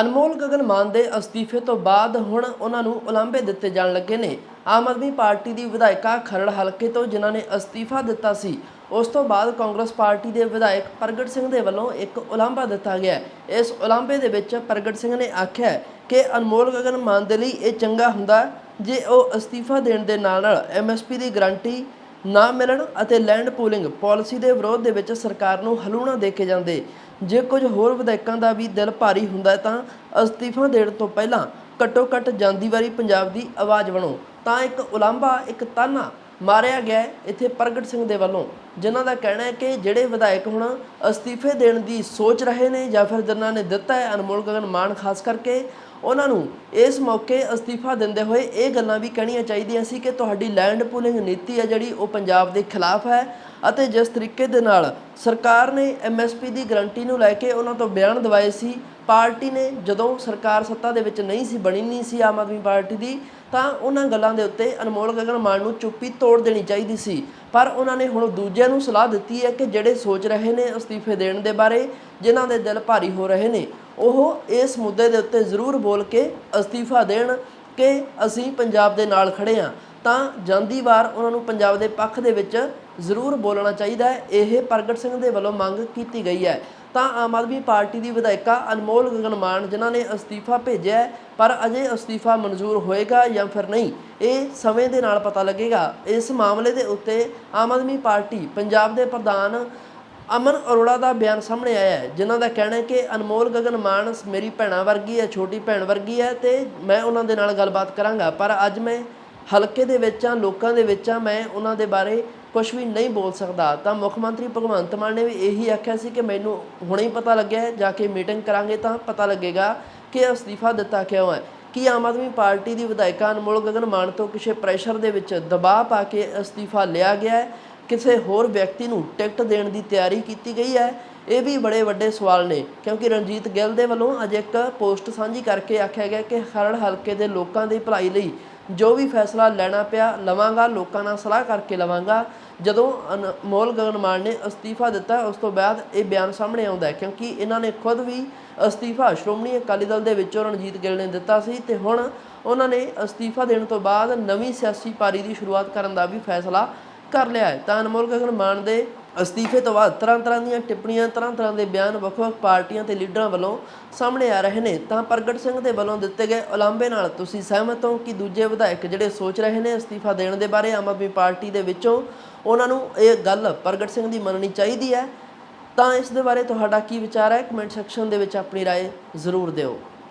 ਅਨਮੋਲ ਗਗਨ ਮਾਨ ਦੇ ਅਸਤੀਫੇ ਤੋਂ ਬਾਅਦ ਹੁਣ ਉਹਨਾਂ ਨੂੰ ਉਲਾਂਭੇ ਦਿੱਤੇ ਜਾਣ ਲੱਗੇ ਨੇ। ਆਮ ਆਦਮੀ ਪਾਰਟੀ ਦੀ ਵਿਧਾਇਕਾ ਖਰੜ ਹਲਕੇ ਤੋਂ ਜਿਨ੍ਹਾਂ ਨੇ ਅਸਤੀਫਾ ਦਿੱਤਾ ਸੀ, ਉਸ ਤੋਂ ਬਾਅਦ ਕਾਂਗਰਸ ਪਾਰਟੀ ਦੇ ਵਿਧਾਇਕ ਪ੍ਰਗਟ ਸਿੰਘ ਦੇ ਵੱਲੋਂ ਇੱਕ ਉਲਾਂਭਾ ਦਿੱਤਾ ਗਿਆ। ਇਸ ਉਲਾਂਭੇ ਦੇ ਵਿੱਚ ਪ੍ਰਗਟ ਸਿੰਘ ਨੇ ਆਖਿਆ ਕਿ ਅਨਮੋਲ ਗਗਨ ਮਾਨ ਦੇ ਲਈ ਇਹ ਚੰਗਾ ਹੁੰਦਾ ਜੇ ਉਹ ਅਸਤੀਫਾ ਦੇਣ ਦੇ ਨਾਲ ਨਾਲ ਐਮਐਸਪੀ ਦੀ ਗਰੰਟੀ ਨਾ ਮਿਲਣ ਅਤੇ ਲੈਂਡ ਪੂਲਿੰਗ ਪਾਲਿਸੀ ਦੇ ਵਿਰੋਧ ਦੇ ਵਿੱਚ ਸਰਕਾਰ ਨੂੰ ਹਲੂਣਾ ਦੇ ਕੇ ਜਾਂਦੇ। ਜੇ ਕੁਝ ਹੋਰ ਵਿਧਾਇਕਾਂ ਦਾ ਵੀ ਦਿਲ ਭਾਰੀ ਹੁੰਦਾ ਤਾਂ ਅਸਤੀਫਾ ਦੇਣ ਤੋਂ ਪਹਿਲਾਂ ਘੱਟੋ ਘੱਟ ਜਾਂਦੀ ਵਾਰੀ ਪੰਜਾਬ ਦੀ ਆਵਾਜ਼ ਬਣੋ। ਤਾਂ ਇੱਕ ਉਲਾਂਭਾ, ਇੱਕ ਤਾਨਾ ਮਾਰਿਆ ਗਿਆ ਇੱਥੇ ਪ੍ਰਗਟ ਸਿੰਘ ਦੇ ਵੱਲੋਂ। ਜਿਨ੍ਹਾਂ ਦਾ ਕਹਿਣਾ ਹੈ ਕਿ ਜਿਹੜੇ ਵਿਧਾਇਕ ਹੁਣ ਅਸਤੀਫੇ ਦੇਣ ਦੀ ਸੋਚ ਰਹੇ ਨੇ ਜਾਂ ਫਿਰ ਜਿਨ੍ਹਾਂ ਨੇ ਦਿੱਤਾ ਹੈ ਅਨਮੋਲ ਗਗਨ ਮਾਨ ਖਾਸ ਕਰਕੇ, ਉਹਨਾਂ ਨੂੰ ਇਸ ਮੌਕੇ ਅਸਤੀਫਾ ਦਿੰਦੇ ਹੋਏ ਇਹ ਗੱਲਾਂ ਵੀ ਕਹਿਣੀਆਂ ਚਾਹੀਦੀਆਂ ਸੀ ਕਿ ਤੁਹਾਡੀ ਲੈਂਡ ਪੂਲਿੰਗ ਨੀਤੀ ਹੈ ਜਿਹੜੀ ਉਹ ਪੰਜਾਬ ਦੇ ਖਿਲਾਫ ਹੈ ਅਤੇ ਜਿਸ ਤਰੀਕੇ ਦੇ ਨਾਲ ਸਰਕਾਰ ਨੇ ਐਮਐਸਪੀ ਦੀ ਗਰੰਟੀ ਨੂੰ ਲੈ ਕੇ ਉਹਨਾਂ ਤੋਂ ਬਿਆਨ ਦਿਵਾਏ ਸੀ, ਪਾਰਟੀ ਨੇ ਜਦੋਂ ਸਰਕਾਰ ਸੱਤਾ ਦੇ ਵਿੱਚ ਨਹੀਂ ਸੀ ਬਣੀ, ਨਹੀਂ ਸੀ ਆਮ ਆਦਮੀ ਪਾਰਟੀ ਦੀ, ਤਾਂ ਉਹਨਾਂ ਗੱਲਾਂ ਦੇ ਉੱਤੇ ਅਨਮੋਲ ਗਗਨ ਮਾਨ ਨੂੰ ਚੁੱਪੀ ਤੋੜ ਦੇਣੀ ਚਾਹੀਦੀ ਸੀ। ਪਰ ਉਹਨਾਂ ਨੇ ਹੁਣ ਦੂਜਿਆਂ ਨੂੰ ਸਲਾਹ ਦਿੱਤੀ ਹੈ ਕਿ ਜਿਹੜੇ ਸੋਚ ਰਹੇ ਨੇ ਅਸਤੀਫੇ ਦੇਣ ਦੇ ਬਾਰੇ, ਜਿਨ੍ਹਾਂ ਦੇ ਦਿਲ ਭਾਰੀ ਹੋ ਰਹੇ ਨੇ, ਉਹ ਇਸ ਮੁੱਦੇ ਦੇ ਉੱਤੇ ਜ਼ਰੂਰ ਬੋਲ ਕੇ ਅਸਤੀਫਾ ਦੇਣ ਕਿ ਅਸੀਂ ਪੰਜਾਬ ਦੇ ਨਾਲ ਖੜੇ ਹਾਂ। ਤਾਂ ਜਾਂਦੀ ਵਾਰ ਉਹਨਾਂ ਨੂੰ ਪੰਜਾਬ ਦੇ ਪੱਖ ਦੇ ਵਿੱਚ ਜ਼ਰੂਰ ਬੋਲਣਾ ਚਾਹੀਦਾ ਹੈ। ਇਹ ਪ੍ਰਗਟ ਸਿੰਘ ਦੇ ਵੱਲੋਂ ਮੰਗ ਕੀਤੀ ਗਈ ਹੈ। ਤਾਂ ਆਮ ਆਦਮੀ ਪਾਰਟੀ ਦੀ ਵਿਧਾਇਕਾ ਅਨਮੋਲ ਗਗਨ ਮਾਨ ਜਿਨ੍ਹਾਂ ਨੇ ਅਸਤੀਫਾ ਭੇਜਿਆ ਪਰ ਅਜੇ ਅਸਤੀਫਾ ਮਨਜ਼ੂਰ ਹੋਏਗਾ ਜਾਂ ਫਿਰ ਨਹੀਂ, ਇਹ ਸਮੇਂ ਦੇ ਨਾਲ ਪਤਾ ਲੱਗੇਗਾ। ਇਸ ਮਾਮਲੇ ਦੇ ਉੱਤੇ ਆਮ ਆਦਮੀ ਪਾਰਟੀ ਪੰਜਾਬ ਦੇ ਪ੍ਰਧਾਨ ਅਮਨ ਅਰੋੜਾ ਦਾ ਬਿਆਨ ਸਾਹਮਣੇ ਆਇਆ ਹੈ, ਜਿਨ੍ਹਾਂ ਦਾ ਕਹਿਣਾ ਹੈ ਕਿ ਅਨਮੋਲ ਗਗਨ ਮਾਨ ਮੇਰੀ ਭੈਣਾ ਵਰਗੀ ਹੈ, ਛੋਟੀ ਭੈਣ ਵਰਗੀ ਹੈ ਤੇ ਮੈਂ ਉਹਨਾਂ ਦੇ ਨਾਲ ਗੱਲਬਾਤ ਕਰਾਂਗਾ। ਪਰ ਅੱਜ ਮੈਂ ਹਲਕੇ ਦੇ ਵਿੱਚ ਆ, ਲੋਕਾਂ ਦੇ ਵਿੱਚ ਆ, ਮੈਂ ਉਹਨਾਂ ਦੇ ਬਾਰੇ ਕੁਝ ਵੀ ਨਹੀਂ ਬੋਲ ਸਕਦਾ। ਤਾਂ ਮੁੱਖ ਮੰਤਰੀ ਭਗਵੰਤ ਮਾਨ ਨੇ ਵੀ ਇਹੀ ਆਖਿਆ ਸੀ ਕਿ ਮੈਨੂੰ ਹੁਣੇ ਹੀ ਪਤਾ ਲੱਗਿਆ ਜਾ ਕੇ ਮੀਟਿੰਗ ਕਰਾਂਗੇ ਤਾਂ ਪਤਾ ਲੱਗੇਗਾ ਕਿ ਅਸਤੀਫਾ ਦਿੱਤਾ ਕਿਉਂ ਹੈ। ਕੀ ਆਮ ਆਦਮੀ ਪਾਰਟੀ ਦੀ ਵਿਧਾਇਕਾ ਅਨਮੋਲ ਗਗਨ ਮਾਨ ਤੋਂ ਕਿਸੇ ਪ੍ਰੈਸ਼ਰ ਦੇ ਵਿੱਚ ਦਬਾਅ ਪਾ ਕੇ ਅਸਤੀਫਾ ਲਿਆ ਗਿਆ ਹੈ? ਕਿਸੇ ਹੋਰ ਵਿਅਕਤੀ ਨੂੰ ਟਿਕਟ ਦੇਣ ਦੀ ਤਿਆਰੀ ਕੀਤੀ ਗਈ ਹੈ? ਇਹ ਵੀ ਬੜੇ ਵੱਡੇ ਸਵਾਲ ਨੇ, ਕਿਉਂਕਿ ਰਣਜੀਤ ਗਿੱਲ ਦੇ ਵੱਲੋਂ ਅੱਜ ਇੱਕ ਪੋਸਟ ਸਾਂਝੀ ਕਰਕੇ ਆਖਿਆ ਗਿਆ ਕਿ ਖਰੜ ਹਲਕੇ ਦੇ ਲੋਕਾਂ ਦੀ ਭਲਾਈ ਲਈ ਜੋ ਵੀ ਫੈਸਲਾ ਲੈਣਾ ਪਿਆ ਲਵਾਂਗਾ, ਲੋਕਾਂ ਨਾਲ ਸਲਾਹ ਕਰਕੇ ਲਵਾਂਗਾ। ਜਦੋਂ ਅਨਮੋਲ ਗਗਨ ਮਾਨ ਨੇ ਅਸਤੀਫਾ ਦਿੱਤਾ, ਉਸ ਤੋਂ ਬਾਅਦ ਇਹ ਬਿਆਨ ਸਾਹਮਣੇ ਆਉਂਦਾ ਹੈ, ਕਿਉਂਕਿ ਇਹਨਾਂ ਨੇ ਖੁਦ ਵੀ ਅਸਤੀਫਾ ਸ਼੍ਰੋਮਣੀ ਅਕਾਲੀ ਦਲ ਦੇ ਵਿੱਚੋਂ ਰਣਜੀਤ ਗਿੱਲ ਨੇ ਦਿੱਤਾ ਸੀ ਤੇ ਹੁਣ ਉਹਨਾਂ ਨੇ ਅਸਤੀਫਾ ਦੇਣ ਤੋਂ ਬਾਅਦ ਨਵੀਂ ਸਿਆਸੀ ਪਾਰੀ ਦੀ ਸ਼ੁਰੂਆਤ ਕਰਨ ਦਾ ਵੀ ਫੈਸਲਾ ਕਰ ਲਿਆ ਹੈ ਤਾਂ ਅਨਮੋਲ ਗਗਨ ਮਾਨ ਦੇ ਅਸਤੀਫੇ ਤੋਂ ਬਾਅਦ ਤਰ੍ਹਾਂ ਤਰ੍ਹਾਂ ਦੀਆਂ ਟਿੱਪਣੀਆਂ ਤਰ੍ਹਾਂ ਤਰ੍ਹਾਂ ਦੇ ਬਿਆਨ ਵੱਖ-ਵੱਖ ਪਾਰਟੀਆਂ ਤੇ ਲੀਡਰਾਂ ਵੱਲੋਂ ਸਾਹਮਣੇ ਆ ਰਹੇ ਨੇ ਤਾਂ ਪ੍ਰਗਟ ਸਿੰਘ ਦੇ ਵੱਲੋਂ ਦਿੱਤੇ ਗਏ ਉਲਾਂਭੇ ਨਾਲ ਤੁਸੀਂ ਸਹਿਮਤ ਹੋ ਕਿ ਦੂਜੇ ਵਿਧਾਇਕ ਜਿਹੜੇ ਸੋਚ ਰਹੇ ਨੇ ਅਸਤੀਫਾ ਦੇਣ ਦੇ ਬਾਰੇ ਆਮ ਆਦਮੀ ਪਾਰਟੀ ਦੇ ਵਿੱਚੋਂ ਉਹਨਾਂ ਨੂੰ ਇਹ ਗੱਲ ਪ੍ਰਗਟ ਸਿੰਘ ਦੀ ਮੰਨਣੀ ਚਾਹੀਦੀ ਹੈ ਤਾਂ ਇਸ ਦੇ ਬਾਰੇ ਤੁਹਾਡਾ ਕੀ ਵਿਚਾਰ ਹੈ ਕਮੈਂਟ ਸੈਕਸ਼ਨ ਦੇ ਵਿੱਚ ਆਪਣੀ رائے ਜ਼ਰੂਰ ਦਿਓ